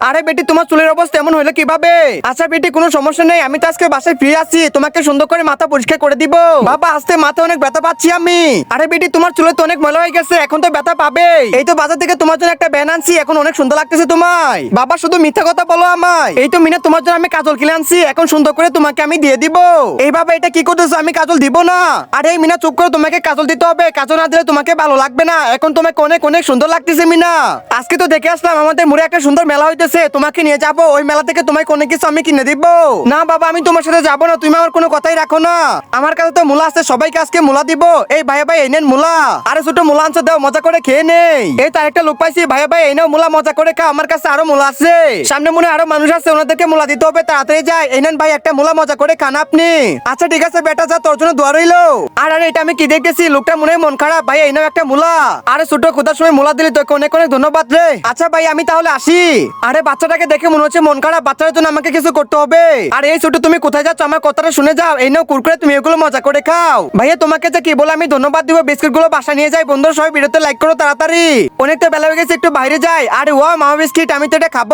আরে বেটি, তোমার চুলের অবস্থা এমন হলো কীভাবে? আচ্ছা বেটি, কোনো সমস্যা নেই, আমি তো আজকে বাসায় ফ্রি আছি তোমাকে সুন্দর করে মাথা পরিষ্কার করে দিব। বাবা আজকে মাথা অনেক ব্যথা পাচ্ছি আমি। আরে বেটি, তোমার চুলে তো অনেক ময়লা হয়ে গেছে, এখন তো ব্যথা পাবে এই তো বাজার থেকে তোমার জন্য একটা ব্যান আনছি, এখন অনেক সুন্দর লাগতেছে তোমায়। বাবা, শুধু মিথ্যা কথা বলো আমায়। এই তো মিনা, তোমার জন্য আমি কাজল কিনে আনছি, এখন সুন্দর করে তোমাকে আমি দিয়ে দিব। এই বাবা এটা কি করতেছো, আমি কাজল দিব না? আরে মিনা, চুপ করে, তোমাকে কাজল দিতে হবে। কাজল না দিলে তোমাকে ভালো লাগবে না। এখন তোমাকে অনেক অনেক সুন্দর লাগতেছে মিনা। আজকে তো দেখে আসলাম, আমাদের মুড়ে একটা সুন্দর মেলা হইতেছে। তোমাকে নিয়ে যাব, ওই মেলা থেকে তোমাকে অনেক কিছু আমি কিনে দিব। না বাবা, আমি তোমার সাথে যাব না, তুমি আমার কোনো কথাই রাখো না। আমার কাছে তো মুলা আছে, সবাইকে আজকে মুলা দিব। এই ভাই ভাই, এই নেন মুলা। আরে ছোট মুলা আনছো, দাও, মজা করে খেয়ে নেই। এই তার একটা লোক পাইছি ভাই ভাই, এই নাও মুলা, মজা করে খা আমার কাছে আরও মুলা আছে। সামনে মনে আরও মানুষ আছে, ওনাদেরকে মুলা দিতে হবে, তাড়াতাড়ি যায় এই নেন ভাই, একটা মুলা, মজা করে খান আপনি। আচ্ছা ঠিক আছে, বেটা, যা, তোর জন্য দোয়া রইল। আর, আরে, এটা আমি কি দেখতেছি? লোকটা মনে মন খারাপ। ভাই এই নাও একটা মুলা। আরে ছোট, খোদার সময় মুলা দিলি, তোকে অনেক অনেক ধন্যবাদ রে। আচ্ছা ভাই, আমি তাহলে আসি। আরে বাচ্চাটাকে দেখে মনে হচ্ছে মন খারাপ। বাচ্চার জন্য আমাকে কিছু করতে হবে। আর এই ছোট তুমি কোথায় যাচ্ছ? আমার কথাটা শুনে যাও। এই নাও কুরকুরে, তুমি এগুলো মজা করে খাও। ভাইয়া, তোমাকে যে কি বলে আমি ধন্যবাদ দিব। বিস্কুটগুলো বাসা নিয়ে যাই। বন্ধুরা, সবাই ভিডিওতে লাইক করো তাড়াতাড়ি। অনেকটা বেলা হয়ে গেছে, একটু বাইরে যাই। আরে ও মামা বিস্কিট, আমি তো এটা খাব।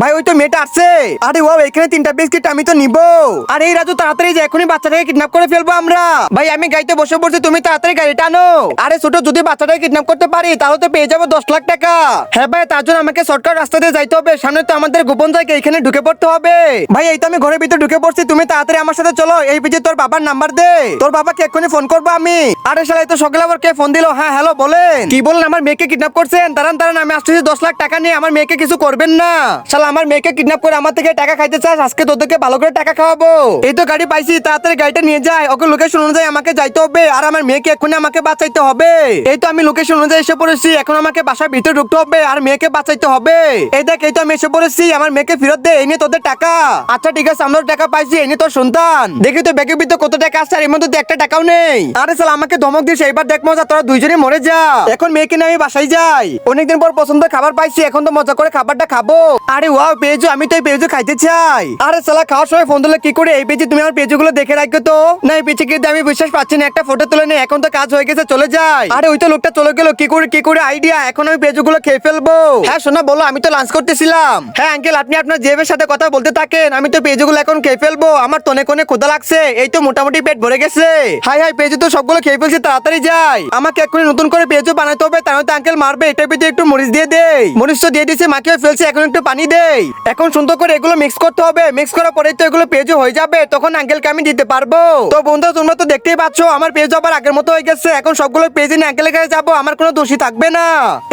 ভাই, ওই তো মেয়েটা আসছে। আরে ও এখানে তিনটা বিস্কিট আমি তো নিবো। আর এই রাজু, তাড়াতাড়ি যে এখনই বাচ্চাটাকে কিডন্যাপ করে ফেলব আমরা। ভাই, আমি গাড়িতে বসে পড়ছি, তুমি তাড়াতাড়ি গাড়িটা আনো। আরে ছোট, যদি বাচ্চাটাকে কিডন্যাপ করতে পারি, তাহলে তো পেয়ে যাব দশ লাখ টাকা। হ্যাঁ ভাই, তার জন্য আমাকে শর্টকাট রাস্তা দিয়ে যাইতে হবে। সামনে তো আমাদের গোপন জায়গা, এখানে ঢুকে পড়তে হবে। ভাই, এই তো আমি ঘরের ভিতরে ঢুকে পড়ছি, তুমি তাড়াতাড়ি আমার সাথে চলো, এই পিছিয়ে তোর বাবার নাম্বার দে। তোর বাবাকে এক্ষুনি ফোন করব আমি। আরে এই তো সকালে আবার কে ফোন দিলো? হ্যাঁ হ্যালো বলেন। কি বলেন, আমার মেয়েকে কিডন্যাপ করছেন? দাঁড়ান দাঁড়ান, আমি আসতেছি, দশ লাখ টাকা নিয়ে, আমার মেয়েকে কিছু করবেন না। শালা, আমার মেয়েকে কিডন্যাপ করে আমার থেকে টাকা খাইতে চাস? আজকে তোদেরকে ভালো করে টাকা খাওয়াবো। এই তো গাড়ি পাইছি, তাড়াতাড়ি গাড়িটা নিয়ে যায়। ওকে লোকেশন অনুযায়ী আমাকে যাইতে হবে, আর আমার মেয়েকে এক্ষুনি আমাকে বাঁচাইতে হবে। এই তো আমি লোকেশন অনুযায়ী এসে পড়েছি, এখন আমাকে বাসার ভিতরে ঢুকতে হবে, আর মেয়েকে বাঁচাইতে হবে। এই দেখ, এই তো আমি এসে পড়েছি আমার মেয়েকে ফেরত দে, এই নিয়ে তোদের টাকা। আচ্ছা ঠিক আছে আমরা টাকা পাইছি, এই নিয়ে তোর সন্তান। দেখি তো ব্যাগের ভিতরে কত টাকা আছে, আর এর মধ্যে একটা টাকাও নেই। আরে সাল আমাকে ধমক দিস, এইবার দেখ মজা, তোরা দুইজনে মরে যা। এখন মেয়েকে নিয়ে আমি বাসায় যাই। অনেকদিন পর পছন্দ খাবার পাইছি, এখন তো মজা করে খাবারটা খাব। আরে ওয়াও পেঁয়াজু আমি তো এই পেঁয়াজু খাইতে চাই। আরে সালা খাওয়ার সময় ফোন দিলে কি করে, এই পেঁচে তুমি আমার পেঁচু গুলো দেখে রাখো তো? না, এই পেঁচে কিন্তু আমি বিশ্বাস পাচ্ছি না, একটা ফটো তুলে নেই এখন তো কাজ হয়ে গেছে, চলে যায় আরে ওই তো লোকটা চলে গেল, কি করে কি করে আইডিয়া, এখন আমি পেঁচু গুলো খেয়ে ফেলব। হ্যাঁ শোনা, বলো, আমি তো লাঞ্চ করতেছিলাম। হ্যাঁ আঙ্কেল আপনি আপনার জেবের সাথে কথা বলতে থাকেন। আমি তো পেঁচু গুলো এখন খেয়ে ফেলব। আমার তো অনেক অনেক ক্ষুধা লাগছে। এই তো মোটামুটি পেট ভরে গেছে। হাই হাই পেঁচু তো সবগুলো খেয়ে ফেলছি, তাড়াতাড়ি যাই। আমাকে এক্ষুনি নতুন করে পেঁচু বানাতে হবে তো আঙ্কেল মারবে। এটার ভিতরে একটু মরিচ দিয়ে দেই। মরিচ তো দিয়ে দিয়েছে, মাখিয়ে ফেলছে, এখন একটু পানি দেই। এখন সুন্দর করে এগুলো মিক্স করতে হবে। মিক্স করার পরেই তো এগুলো পেঁচু হয়ে যাবে। তখন আঙ্কেলকে আমি দিতে পারব। তো বন্ধু তোমরা তো দেখতেই পাচ্ছ, আমার পেঁচু আবার আগের মতো হয়ে গেছে। এখন সবগুলো পেজ নিয়ে আঙ্কেলের কাছে যাব, আমার কোনো দোষী থাকবে না।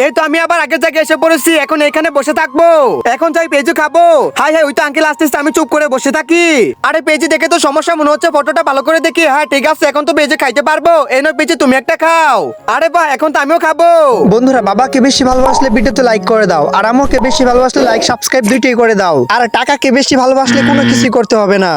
এই তো আমি আবার আগের জায়গায় এসে পড়েছি, এখন এখানে বসে থাকব। এখন চাই পেজু খাব। হাই হাই, ওই তো আঙ্কেল আসতে আমি চুপ করে বসে থাকি। আরে পেজে, দেখে তো সমস্যা মনে হচ্ছে, ফটোটা ভালো করে দেখি। হ্যাঁ ঠিক আছে, এখন তো পেজে খাইতে পারব। এই নয় পেঁচু তুমি একটা খাও। আরে বা এখন তো আমিও খাব। বন্ধুরা, বাবাকে বেশি ভালোবাসলে ভিডিওতে লাইক করে দাও, আর আমাকে বেশি ভালোবাসলে লাইক সাবস্ক্রাইব দুইটাই করে দাও। আর টাকাকে বেশি ভালোবাসলে কোনো কিছুই করতে হবে না।